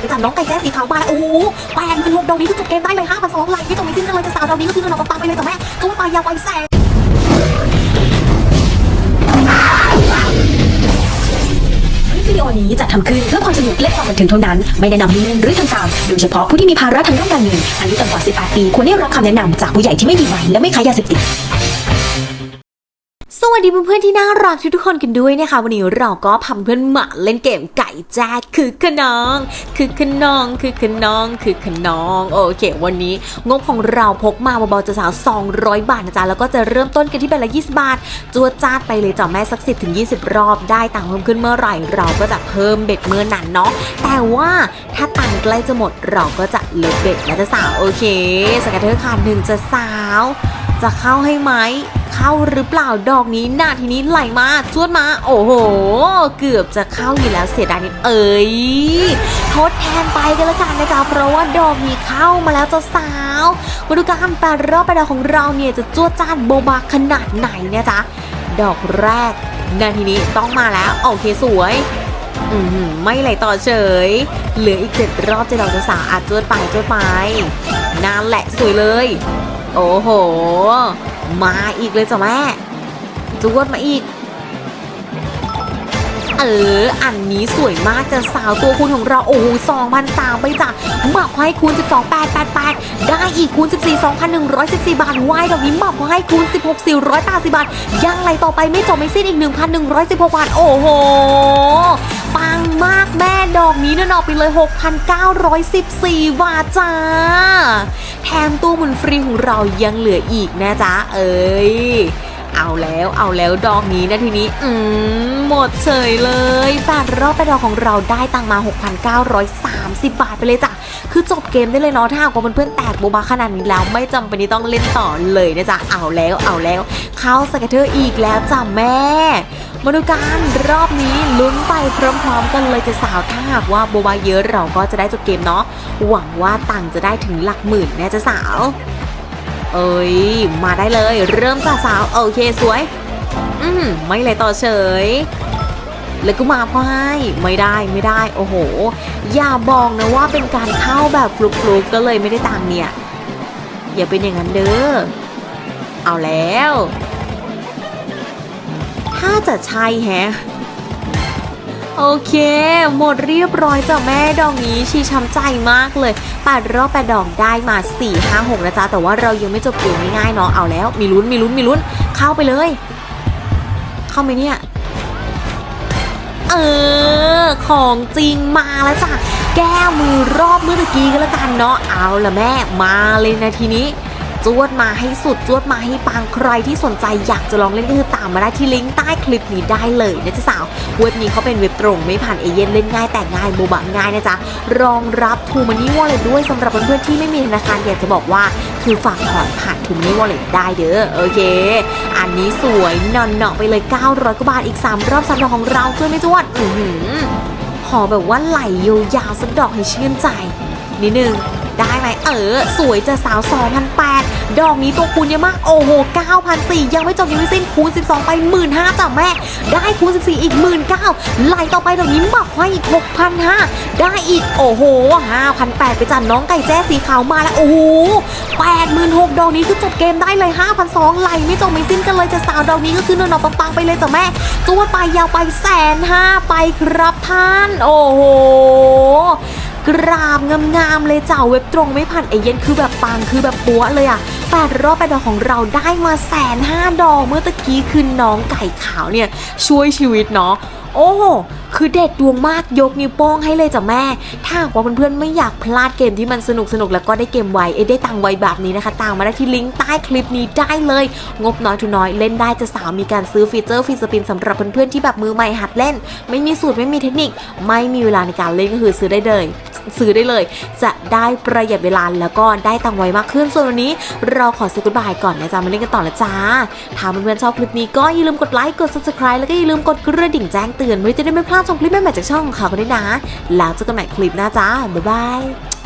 ไปจัดน้องไก่แจ้สีขาวมาแล้วโอ้โหแปดพันหกดอกนี้คือจบเกมได้เลยห้าพันสองไหลไม่จบไม่สิ้นกันเลยจะสาวดอกนี้ก็คือเงินออกปังไปเลยจ้ะแม่ตัวไปยาวไปแสนวิดีโอนี้จัดทำขึ้นเพื่อความสนุกและความบันเทิงเท่านั้น ไม่แนะนำให้เล่นหรือทำตามโดยเฉพาะผู้ที่มีภาระทางด้านการเงินอายุต่ำกว่า 18 ปี ควรได้รับคำแนะนำจากผู้ใหญ่ที่ไม่มีใบและไม่ค้ายาเสพติด วัสดีเพื่อนๆที่น่ารักทุกๆคนกันด้วยนะคะ วันนี้เราก็พาเพื่อนมาเล่นเกมไก่แจ๊ดคือขนอง คือขนองคือขนองคือขนองโอเค วันนี้งบของเราพกมาเบาๆจะสาว 200 บาทนะจ๊ะแล้วก็จะเริ่มต้นกันที่ใบละ 20 บาทจัวจ้าดไปเลยจ้ะแม่สัก 10ถึง20 รอบได้ตังค์เพิ่มขึ้นเมื่อไหร่ เราก็จะเพิ่มเบ็ดเมื่อนั้นเนาะแต่ว่าถ้าตังค์ใกล้จะหมดเราก็จะลดเบ็ดนะจ๊ะสาวโอเคสกัดเธอขาดหนึ่งจะสาว จะเข้าให้ไหม เข้าหรือเปล่าดอกนี้หน้าทีนี้ไหลมาจวดมา โอ้โห เกือบจะเข้าอยู่แล้วเสียดายนิดเอ้ยทดแทนไปกันละกันนะจ๊ะเพราะว่าดอกนี้เข้ามาแล้วจ้าสาวมาดูการแปดรอบแปดดอกของเราเนี่ยจะจวดจ้านโบบาขนาดไหนเนี่ยจ๊ะดอกแรกนาทีนี้ต้องมาแล้วโอเคสวยอืมไม่ไหลต่อเฉย เหลืออีกเจ็ดรอบจะดอกจะสาวอาจจวดไปจวดไปนั่นแหละสวยเลย โอ้โห มาอีกเลยจ้ะแม่จวดมาอีก เออ อันนี้สวยมากจะสาวตัวคูณของเรา โอ้โหสองพันสามไปจ้ะหมักให้คูณ12 8 8 8ได้อีกคูณ14 2,114บาทไหวดอกนี้หมักให้คูณ16 480บาท ยังไรต่อไปไม่จบไม่สิ้นอีก1,116บาท โอ้โห ปังมากแม่ดอกนี้เนี่ยนอกไปเลย 6,914 บาทจ้า แถมตู้หมุนฟรีของเรายังเหลืออีกนะจ๊ะ เอ้ย เอาแล้วเอาแล้วดอกนี้นะทีนี้ อืมหมดเฉยเลยแปดรอบแปดอกของเราได้ตังมา 6,930 บาทไปเลยจ้ะคือจบเกมได้เลยเนาะถ้าหากว่าเพื่อนๆแตกโบบาขนาดนี้แล้วไม่จำเป็นที่ต้องเล่นต่อเลยนะจ๊ะเอาแล้วเอาแล้วเข้าสเกตเตอร์อีกแล้วจ้ะแม่มาดูกันรอบนี้ลุ้นไปพร้อมๆ กันเลยจะสาวถ้าหากว่าโบบาเยอะเราก็จะได้จบเกมเนาะหวังว่าตังจะได้ถึงหลักหมื่นแน่จะสาว เอ้ย มาได้เลย เริ่มจากสาวโอเคสวย อืมไม่เลยต่อเฉย แล้วก็มาพ่ายไม่ได้ไม่ได้ โอ้โห อย่าบอกนะว่าเป็นการเข้าแบบฟลุกๆก็เลยไม่ได้ตังเนี่ย อย่าเป็นอย่างนั้นเด้อ เอาแล้ว ถ้าจะใช่แฮะ โอเค หมดเรียบร้อยจ้ะแม่ดอกนี้ชีช้ำใจมากเลยปัดรอบแปดดอกได้มา 4 5 6นะจ๊ะแต่ว่าเรายังไม่จบเกมง่ายๆเนาะเอาแล้ว มีลุ้นมีลุ้นมีลุ้นเข้าไปเลย เข้าไหมเนี่ย เออ ของจริงมาแล้วจ้ะแก้มือรอบเมื่อกี้กันแล้วกันเนาะเอาละแม่มาเลยนะทีนี้ จวดมาให้สุดจวดมาให้ปังใครที่สนใจอยากจะลองเล่นก็คือตามมาได้ที่ลิงก์ใต้คลิปนี้ได้เลยนะจ๊ะสาว เว็บนี้เขาเป็นเว็บตรงไม่ผ่านเอเย่นเล่นง่ายแต่ง่ายโบบะง่ายนะจ๊ะรองรับทูมันนี่วอลเล็ตด้วยสำหรับเพื่อนๆที่ไม่มีธนาคารอยากจะบอกว่าคือฝากถอนผ่านทูมันนี่วอลเล็ตได้เด้อโอเค อันนี้สวยนอนเนาะไปเลย 900กว่าบาทอีก 3 รอบสามดอกของเราช่วยไม่จวดอือหือขอแบบว่าไหลยยาวสักดอกให้ชื่นใจนิดนึง ได้ไหมเออ สวยจะสาว 2,008 ดอกนี้ตัวคูณเยอะมาก โอ้โห 9,004 ยังไม่จบยังไม่สิ้นคูณ 12 ไป 15,000จ้ะแม่ ได้คูณ 14 อีก 19,000ไหลต่อไปดอกนี้หมักไว้อีก 6,500 ได้อีก โอ้โห5,800ไปจัดน้องไก่แจ้สีขาวมาแล้ว โอ้โห86,000 ดอกนี้คือจบเกมได้เลย 5,200 ไหลไม่จบไม่สิ้นกันเลยจะสาวดอกนี้ก็คือเนินอปังๆไปเลยจ้ะแม่จวดไปยาวไปแสนห้าไปครับท่าน โอ้โห กราบงามๆเลยจ้าเว็บตรงไม่ผ่านเอเย่นคือแบบปังคือแบบปัวเลยอะแปดรอบแปดดอกของเราได้มาแสนห้าดอกเมื่อตะกี้คือน้องไก่ขาวเนี่ยช่วยชีวิตเนาะโอ้โหคือเด็ดดวงมากยกนิ้วโป้งให้เลยจ้ะแม่ ถ้ากว่าเพื่อนๆไม่อยากพลาดเกมที่มันสนุกสนุกแล้วก็ได้เกมไวเอ้ได้ตังไวแบบนี้นะคะตามมาได้ที่ลิงก์ใต้คลิปนี้ได้เลย งบน้อยทุนน้อยเล่นได้จะสาวมีการซื้อฟีเจอร์ฟรีสปินสำหรับเพื่อนๆที่แบบมือใหม่หัดเล่น ไม่มีสูตรไม่มีเทคนิค ไม่มีเวลาในการเล่นก็คือซื้อได้เลย ซื้อได้เลย จะได้ประหยัดเวลาแล้วก็ได้ตังไวมากขึ้น ส่วนวันนี้เราขอซื้กุลบายก่อนนะจ๊ะมาเล่นกันต่อละจ้า ถ้าเพื่อนๆชอบคลิปนี้ก็อย่าลืมกดไลค์กด subscribe แล้วก็อย่าลืมกดกระดิ่งแจ้งเตือนเพื่อจะได้ไม่พลาดชมคลิปใหม่ๆจากช่องของข่าวกันด้วยนะ แล้วเจอกันใหม่คลิปหน้าจ้าบ๊ายบาย